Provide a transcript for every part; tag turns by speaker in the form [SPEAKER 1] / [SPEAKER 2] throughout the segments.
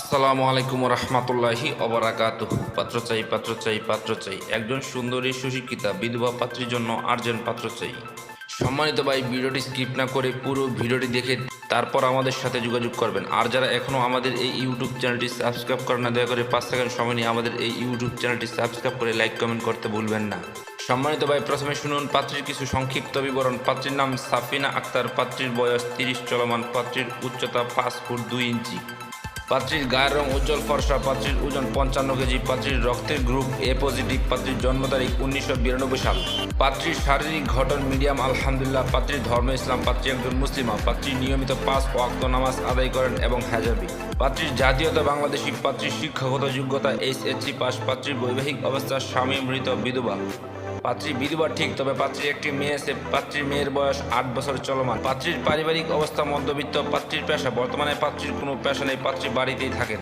[SPEAKER 1] আসসালামু আলাইকুম রহমতুল্লাহি অবরাকাত পাত্র চাই পাত্র চাই পাত্র চাই। একজন সুন্দরী, সুশিক্ষিতা, বিধবা পাত্রীর জন্য আর্জেন পাত্র চাই। সম্মানিত ভাই, ভিডিওটি স্কিপ না করে পুরো ভিডিওটি দেখে তারপর আমাদের সাথে যোগাযোগ করবেন। আর যারা এখনও আমাদের এই ইউটিউব চ্যানেলটি সাবস্ক্রাইব করেন না, দয়া করে পাঁচ সেকেন্ড সময় নিয়ে আমাদের এই ইউটিউব চ্যানেলটি সাবস্ক্রাইব করে লাইক, কমেন্ট করতে ভুলবেন না। সম্মানিত ভাই, প্রথমে শুনুন, পাত্রীর কিছু সংক্ষিপ্ত বিবরণ। পাত্রীর নাম সাফিনা আক্তার, পাত্রীর বয়স তিরিশ, চলমান পাত্রীর উচ্চতা পাঁচ ফুট দুই ইঞ্চি। পাত্রীর গায়ের রং উজ্জ্বল, ফর্সা। পাত্রীর ওজন পঞ্চান্ন কেজি। পাত্রীর রক্তের গ্রুপ এ পজিটিভ পাত্রীর জন্ম তারিখ উনিশশো বিরানব্বই সাল। পাত্রীর শারীরিক ঘটন মিডিয়াম, আলহামদুলিল্লাহ। পাত্রীর ধর্ম ইসলাম। পাত্রী একজন মুসলিমা। পাত্রী নিয়মিত পাঁচ ওয়াক্ত নামাজ আদায় করেন এবং হাজাবি। পাত্রীর জাতীয়তা বাংলাদেশি। পাত্রীর শিক্ষাগত যোগ্যতা এইচএসসি পাস। পাত্রীর বৈবাহিক অবস্থা স্বামী, মৃত, বিধবা। পাত্রী বিধবা ঠিক, তবে পাত্রীর একটি মেয়ে আছে পাত্রীর মেয়ের বয়স আট বছর চলমান। পাত্রীর পারিবারিক অবস্থা মধ্যবিত্ত, পাত্রীর পেশা। বর্তমানে পাত্রীর কোনো পেশা নেই, পাত্রী বাড়িতেই থাকেন।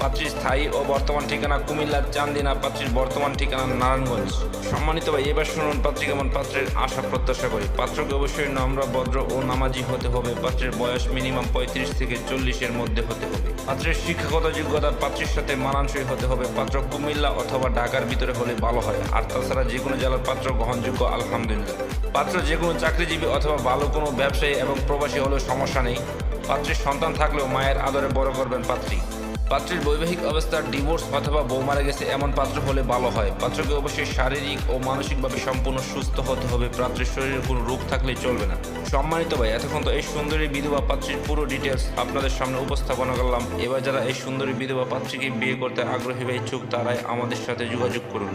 [SPEAKER 1] পাত্রীর স্থায়ী ও বর্তমান ঠিকানা কুমিল্লার চান্দিনা, পাত্রীর বর্তমান ঠিকানা নারায়ণগঞ্জ। সম্মানিত ভাই, এবার শুনুন পাত্রী কেমন, পাত্রের আশা প্রত্যাশা করি। পাত্রকে অবশ্যই নম্র, ভদ্র ও নামাজি হতে হবে। পাত্রের বয়স মিনিমাম পঁয়ত্রিশ থেকে চল্লিশের মধ্যে হতে হবে। পাত্রের শিক্ষাগত যোগ্যতা পাত্রীর সাথে মানানসই হতে হবে। পাত্র কুমিল্লা অথবা ঢাকার ভিতরে হলে ভালো হয়। আর তাছাড়া যে কোনো জেলার পাত্র গ্রহণযোগ্য, আলহামদুলিল্লাহ। পাত্র যে কোনো চাকরিজীবী অথবা ভালো কোনো ব্যবসায়ী এবং প্রবাসী হলেও সমস্যা নেই। পাত্রীর সন্তান থাকলেও মায়ের আদরে বড় করবেন পাত্রী। পাত্রীর বৈবাহিক অবস্থার ডিভোর্স অথবা বউ মারা গেছে এমন পাত্র হলে ভালো হয়। পাত্রকে অবশ্যই শারীরিক ও মানসিকভাবে সম্পূর্ণ সুস্থ হতে হবে। পাত্রের শরীরে কোনো রোগ থাকলেই চলবে না। সম্মানিত ভাই, এতক্ষণ তো এই সুন্দরী বিধবা পাত্রীর পুরো ডিটেলস আপনাদের সামনে উপস্থাপনা করলাম। এবার যারা এই সুন্দরী বিধবা পাত্রীকে বিয়ে করতে আগ্রহী বা ইচ্ছুক, তারাই আমাদের সাথে যোগাযোগ করুন।